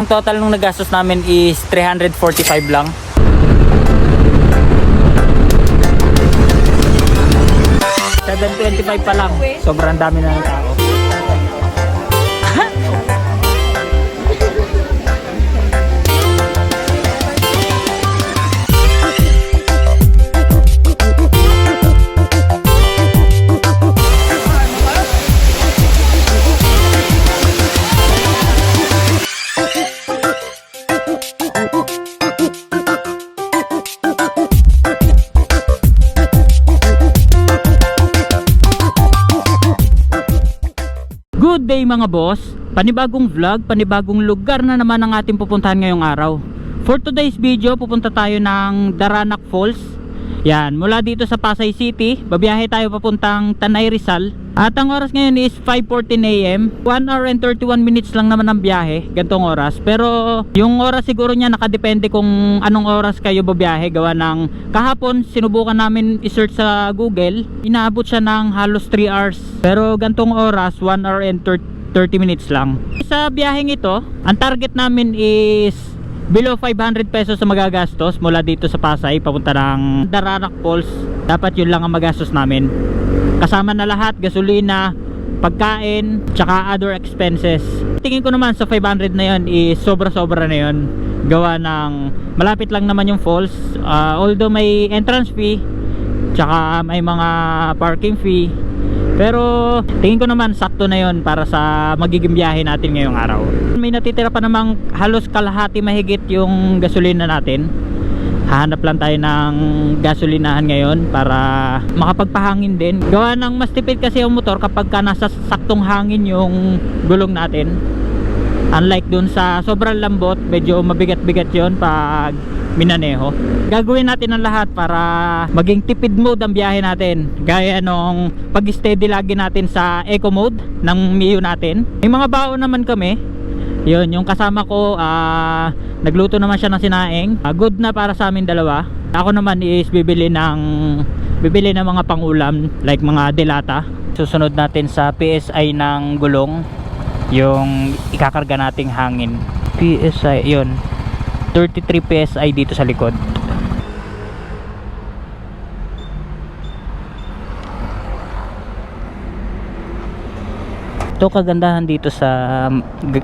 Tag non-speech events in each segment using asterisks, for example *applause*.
Ang total nung nagastos namin is 345 lang. $725 pa lang. Sobrang dami na ng tao. Day mga boss! Panibagong vlog, panibagong lugar na naman ang ating pupuntahan ngayong araw. For today's video, pupunta tayo ng Daranac Falls. Yan, mula dito sa Pasay City, babiyahe tayo papuntang Tanay Rizal. At ang oras ngayon is 5.14 a.m. 1 hour and 31 minutes lang naman ang biyahe, gantong oras. Pero yung oras siguro niya nakadepende kung anong oras kayo babiyahe. Gawa ng kahapon, sinubukan namin i-search sa Google. Inaabot siya ng halos 3 hours. Pero gantong oras, 1 hour and 30 minutes lang. Sa biyaheng ito, ang target namin is below 500 pesos sa magagastos mula dito sa Pasay papunta ng Daranac Falls. Dapat yun lang ang magastos namin. Kasama na lahat gasolina pagkain tsaka other expenses. Tingin ko naman sa 500 na yun is sobra sobra na yun. Gawa ng malapit lang naman yung falls. Ah, although may entrance fee tsaka may mga parking fee pero tingin ko naman sakto na yon para sa magiging biyahe natin ngayong araw. May natitira pa namang halos kalahati mahigit yung gasolina natin. Hahanap lang tayo ng gasolinahan ngayon para makapagpahangin din. Gawa ng mas tipid kasi yung motor kapag ka nasa saktong hangin yung gulong natin. Unlike dun sa sobrang lambot, medyo mabigat-bigat yon pag minaneho. Gagawin natin ang lahat para maging tipid mode ang biyahe natin. Gaya nung pag-steady lagi natin sa eco mode ng Mio natin. May mga baon naman kami. Yun, yung kasama ko, ah, nagluto naman siya ng sinaing. Ah, good na para sa amin dalawa. Ako naman is bibili ng bibili ng mga pangulam like mga delata. Susunod natin sa PSI ng gulong yung ikakarga nating hangin PSI yun 33 PSI dito sa likod ito kagandahan dito sa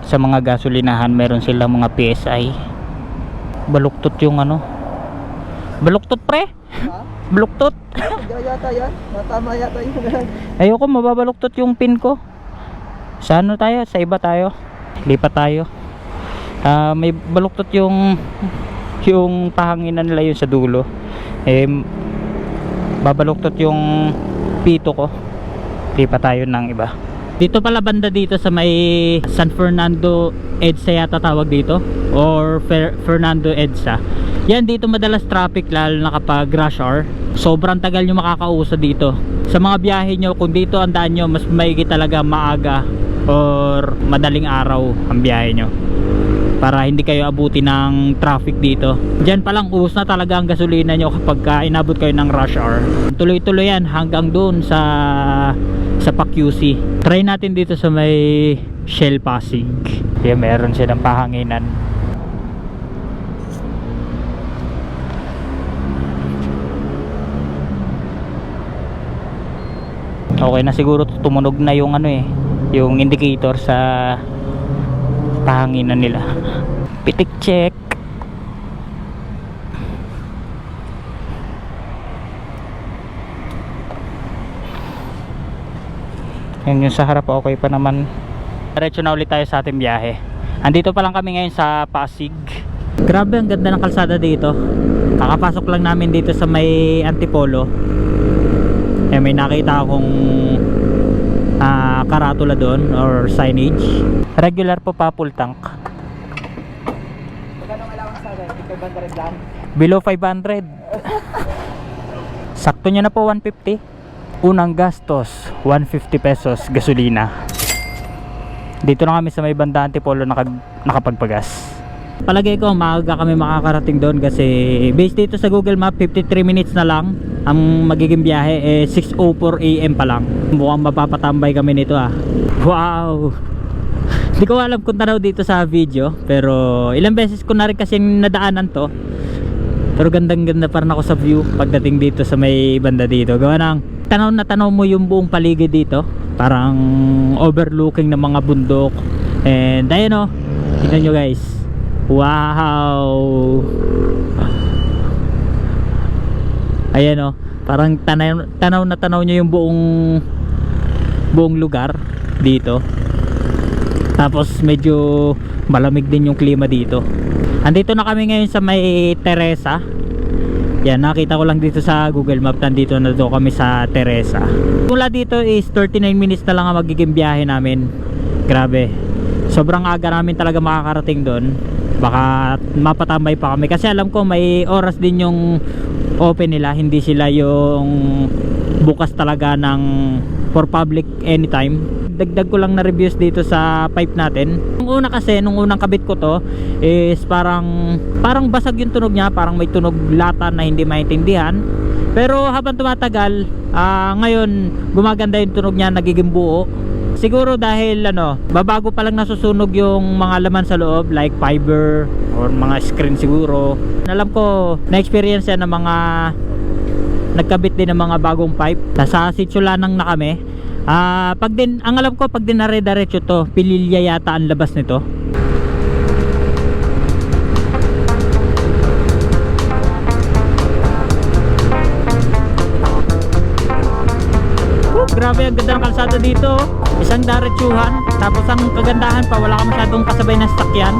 sa mga gasolinahan meron silang mga PSI baluktot yung ano baluktot pre baluktot Hindi yata yan. Natama yata yun. Ayoko mababaluktot yung pin ko. Sa ano tayo? Sa iba tayo. Lipat tayo. Ah, may baluktot yung yung pahanginan nila yun sa dulo. Eh babaluktot yung pito ko. Lipat tayo ng iba. Dito pala banda dito sa may San Fernando EDSA yata tawag dito or Fer- Fernando EDSA. Yan dito madalas traffic lalo na kapag rush hour. Sobrang tagal nyo makakausa dito. Sa mga biyahe nyo, kung dito ang daan nyo, mas maigi talaga maaga or madaling araw ang biyahe nyo para hindi kayo abuti ng traffic dito. Diyan pa lang ubos na talaga ang gasolina nyo kapag ka inabot kayo ng rush hour. Tuloy-tuloy yan hanggang doon sa sa PAQC. Try natin dito sa may Shell Pasig. Yan, meron silang pahanginan. Okay na siguro tumunog na yung ano eh, yung indicator sa pahanginan nila. Pitik check. Yan yung sa harap okay pa naman. Diretso na ulit tayo sa ating biyahe. Andito pa lang kami ngayon sa Pasig. Grabe ang ganda ng kalsada dito. Kakapasok lang namin dito sa may Antipolo. Eh may nakita akong ah, karatula doon or signage. Regular po pa full tank. Magkano allowance sa akin? 500 lang. Below 500. Sakto nyo na po 150. Unang gastos 150 pesos gasolina. Dito na kami sa may banda Antipolo nakag nakapagpagas. Palagay ko maaga kami makakarating doon kasi based dito sa Google Map 53 minutes na lang ang magiging biyahe eh 6.04 AM pa lang. Mukhang mapapatambay kami nito ah. Wow! Hindi ko alam kung tanaw dito sa video, pero ilang beses ko na rin kasi nadaanan to. Pero gandang ganda pa ako sa view pagdating dito sa may banda dito. Gawa ng tanaw na tanaw mo yung buong paligid dito. Parang overlooking ng mga bundok. And ayun o, tignan nyo guys. Wow! Ayan o, parang tanaw, tanaw na tanaw nyo yung buong buong lugar dito. Tapos medyo malamig din yung klima dito. Andito na kami ngayon sa may Teresa. Yan, nakita ko lang dito sa Google Map. Nandito na to kami sa Teresa. Mula dito is 39 minutes na lang ang magiging biyahe namin. Grabe. Sobrang aga namin talaga makakarating doon. Baka mapatambay pa kami. Kasi alam ko may oras din yung open nila. Hindi sila yung bukas talaga ng for public anytime dagdag ko lang na reviews dito sa pipe natin. Nung una kasi nung unang kabit ko to is parang parang basag yung tunog niya parang may tunog lata na hindi maintindihan. Pero habang tumatagal ah, ngayon gumaganda yung tunog niya nagiging buo. Siguro dahil ano babago pa lang nasusunog yung mga laman sa loob like fiber or mga screen siguro. Alam ko na experience yan ng mga nagkabit din ng mga bagong pipe. Nasa Sitsulanang na kami ah pag din ang alam ko pag dinare diretso to pililya yata ang labas nito. Woo, grabe ang ganda ng kalsada dito isang diretsuhan tapos ang kagandahan pa wala ka masyadong kasabay na sasakyan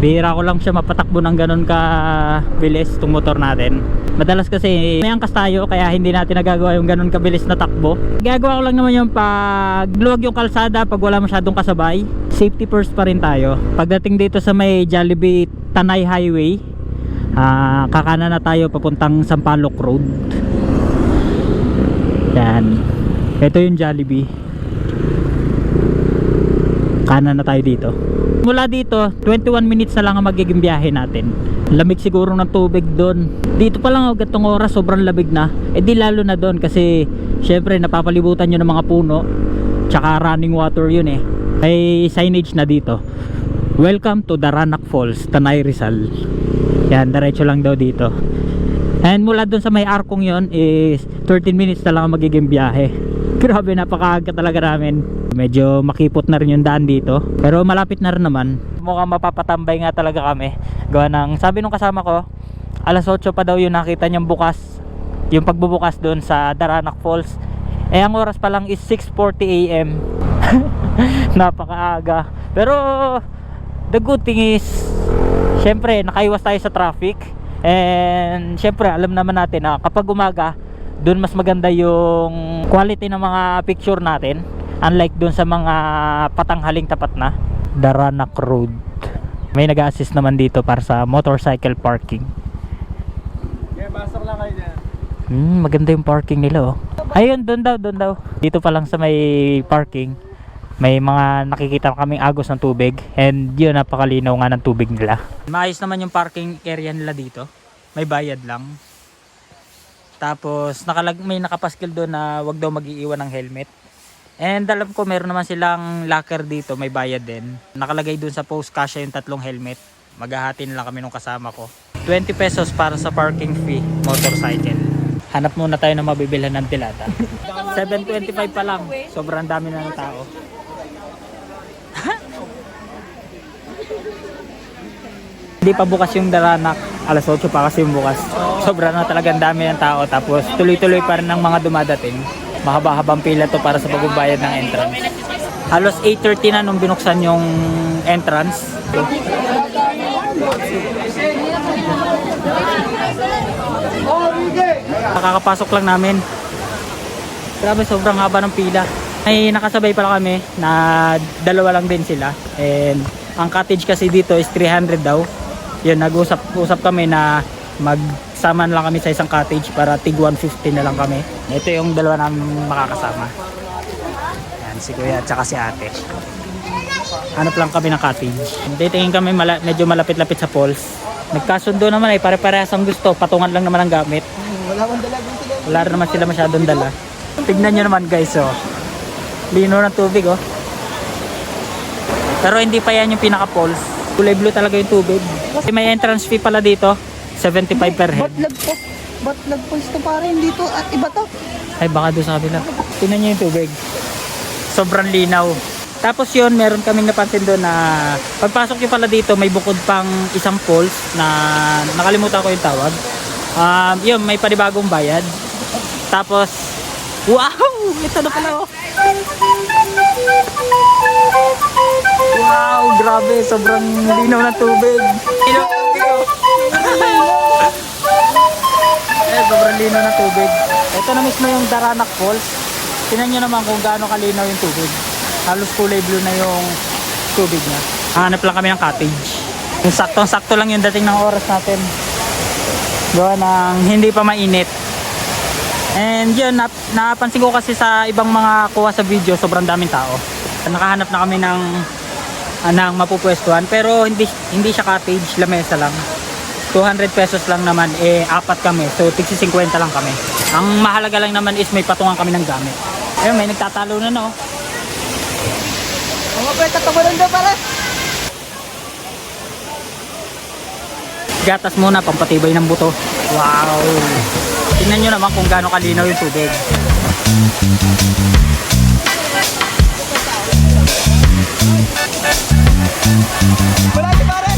Bibihira ko lang siya mapatakbo ng ganun ka bilis itong motor natin. Madalas kasi may angkas tayo kaya hindi natin nagagawa yung ganun kabilis na takbo. Gagawa ko lang naman yung pag luwag yung kalsada pag wala masyadong kasabay. Safety first pa rin tayo. Pagdating dito sa may Jollibee Tanay Highway, ah, kakana na tayo papuntang Sampaloc Road. Yan. Ito yung Jollibee. Kanan na tayo dito. Mula dito, 21 minutes na lang ang magiging biyahe natin. Lamig siguro ng tubig doon. Dito pa lang oh, gatong oras, sobrang lamig na. Eh di lalo na doon kasi syempre napapalibutan nyo ng mga puno. Tsaka running water yun eh. May signage na dito. Welcome to Daranak Falls, Tanay Rizal. Yan, diretso lang daw dito. And mula doon sa may arkong yon is 13 minutes na lang ang magiging biyahe. *laughs* Grabe, napakaaga talaga namin. Medyo makipot na rin yung daan dito. Pero malapit na rin naman. Mukhang mapapatambay nga talaga kami. Gawa ng, sabi nung kasama ko, alas 8 pa daw yung nakita niyang bukas. Yung pagbubukas doon sa Daranak Falls. Eh, ang oras pa lang is 6.40 a.m. *laughs* Napakaaga. Pero, the good thing is, syempre, nakaiwas tayo sa traffic. And, syempre, alam naman natin na kapag umaga, doon mas maganda yung quality ng mga picture natin unlike doon sa mga patanghaling tapat na. Daranak Road. May nag-assist naman dito para sa motorcycle parking. Kaya basok lang kayo dyan. hmm, maganda yung parking nila oh. Ayun doon daw doon daw. Dito pa lang sa may parking may mga nakikita kaming agos ng tubig. And yun napakalinaw nga ng tubig nila. Maayos naman yung parking area nila dito. May bayad lang. Tapos nakalag may nakapaskil doon na wag daw mag-iiwan ng helmet And alam ko meron naman silang locker dito, may bayad din. Nakalagay dun sa post kasya yung tatlong helmet. Maghahati lang kami nung kasama ko. 20 pesos para sa parking fee, motorcycle. Hanap muna tayo ng mabibilhan ng tilata. 7.25 *laughs* pa lang. Sobrang dami na ng tao. *laughs* Hindi pa bukas yung Daranak. Alas 8 pa kasi yung bukas. Sobrang na talagang dami ng tao. Tapos tuloy-tuloy pa rin ng mga dumadating. Mahaba-habang pila to para sa pagbabayad ng entrance. Halos 8.30 na nung binuksan yung entrance. Nakakapasok lang namin. Grabe, sobrang haba ng pila. Ay nakasabay pala kami na dalawa lang din sila. And ang cottage kasi dito is 300 daw. Yun, nag-usap-usap kami na magsama na lang kami sa isang cottage para tig 150 na lang kami. Ito yung dalawa namin makakasama. Yan, si kuya at saka si ate. Hanap lang kami ng cottage. Titingin kami mala- medyo malapit-lapit sa falls. Nagkasundo naman ay pare-parehas ang gusto. Patungan lang naman ang gamit. Wala dala. Wala rin naman sila masyadong dala. Tignan nyo naman guys, oh. Lino ng tubig, oh. Pero hindi pa yan yung pinaka-falls. Kulay blue talaga yung tubig. Kasi may entrance fee pala dito. 75 per head. Ba't lagpos? Ba't lagpos to pare? Dito at iba to? Ay, baka doon sa kabila. Tingnan nyo yung tubig. Sobrang linaw. Tapos yun, meron kaming napansin doon na pagpasok nyo pala dito, may bukod pang isang falls na nakalimutan ko yung tawag. Um, yun, may panibagong bayad. Tapos, wow! *laughs* Ito na pala oh. Wow, grabe. Sobrang linaw ng tubig. Linaw. Eh, sobrang linaw ng tubig. Ito na mismo yung Daranak Falls. Tingnan nyo naman kung gaano kalinaw yung tubig. Halos kulay blue na yung tubig niya. Hanap lang kami ng cottage. Yung saktong-sakto lang yung dating ng oras natin. Gawa ng hindi pa mainit. And yun, nap napansin ko kasi sa ibang mga kuha sa video, sobrang daming tao. Nakahanap na kami ng anang mapupwestuhan pero hindi hindi siya cottage, lamesa lang. 200 pesos lang naman eh apat kami. So tigsi 50 lang kami. Ang mahalaga lang naman is may patungan kami ng gamit. Ayun, may nagtatalo na no. Mga pwede tatawanan daw pare. Gatas muna pampatibay ng buto. Wow. Tingnan nyo naman kung gaano kalinaw yung tubig. Wala si pare.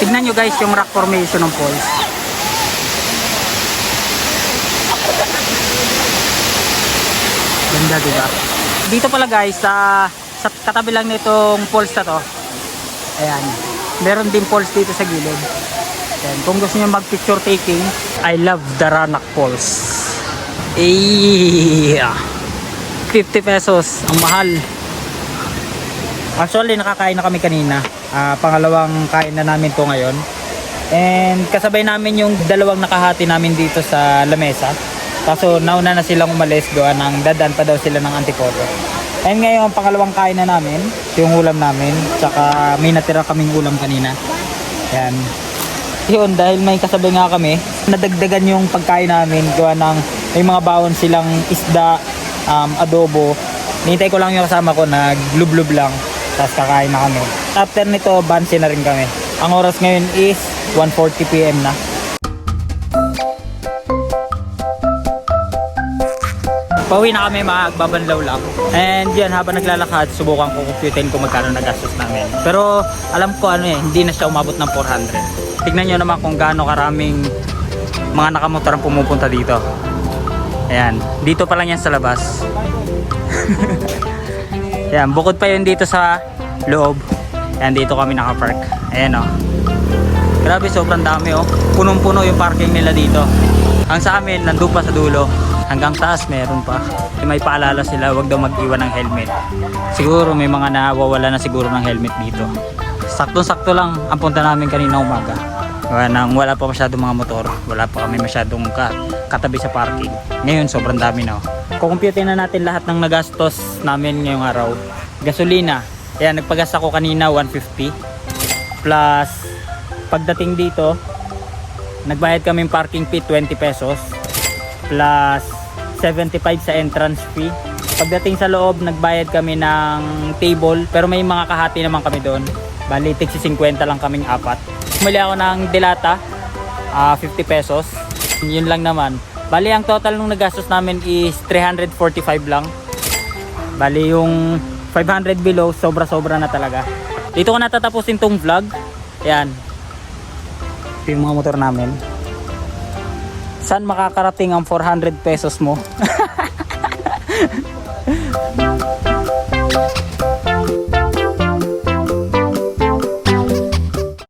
Tignan nyo guys yung rock formation ng falls. Ganda diba? Dito pala guys, sa, sa katabi lang nitong falls na to. Ayan. Meron din falls dito sa gilid. Ayan. Kung gusto nyo mag picture taking, I love Daranak Falls. Yeah. 50 pesos. Ang mahal. Actually, nakakain na kami kanina. Ah, pangalawang kain na namin to ngayon. And kasabay namin yung dalawang nakahati namin dito sa lamesa. Kaso nauna na silang umalis doon ng dadan pa daw sila ng antipolo. And ngayon, pangalawang kain na namin, yung ulam namin. Tsaka may natira kaming ulam kanina. Yan. Yun, dahil may kasabay nga kami, nadagdagan yung pagkain namin. Gawa ng may mga baon silang isda, um, adobo. Nintay ko lang yung kasama ko, naglublub lang. Tapos kakain na kami. After nito, bansi na rin kami. Ang oras ngayon is 1.40pm na. Pauwi na kami, magbabanlaw lang. And yan, habang naglalakad, subukan ko computerin kung magkano nagastos namin. Pero alam ko ano eh, hindi na siya umabot ng 400. Tignan nyo naman kung gaano karaming mga nakamotor ang pumupunta dito. Ayan, dito pa lang yan sa labas. *laughs* Ayan, bukod pa yun dito sa loob. Ayan, dito kami nakapark. Ayan o. Grabe, sobrang dami oh. Punong-puno yung parking nila dito. Ang sa amin, nandun pa sa dulo. Hanggang taas, meron pa. May paalala sila, wag daw mag-iwan ng helmet. Siguro may mga nawawala na siguro ng helmet dito. Saktong-sakto lang ang punta namin kanina umaga. Nang, wala pa masyadong mga motor. Wala pa kami masyadong ka, katabi sa parking. Ngayon, sobrang dami na. oh. Kukumpute na natin lahat ng nagastos namin ngayong araw. Gasolina. Ayan, nagpagas ako kanina 150. Plus, pagdating dito, nagbayad kami parking fee 20 pesos. Plus, 75 sa entrance fee. Pagdating sa loob, nagbayad kami ng table. Pero may mga kahati naman kami doon. Bali, tigsi 50 lang kaming apat. Muli ako ng dilata, ah, 50 pesos. Yun lang naman. Bali, ang total nung nagastos namin is 345 lang. Bali, yung 500 below, sobra-sobra na talaga. Dito ko natatapusin tong vlog. Yan. Ito yung mga motor namin. Saan makakarating ang 400 pesos mo? *laughs*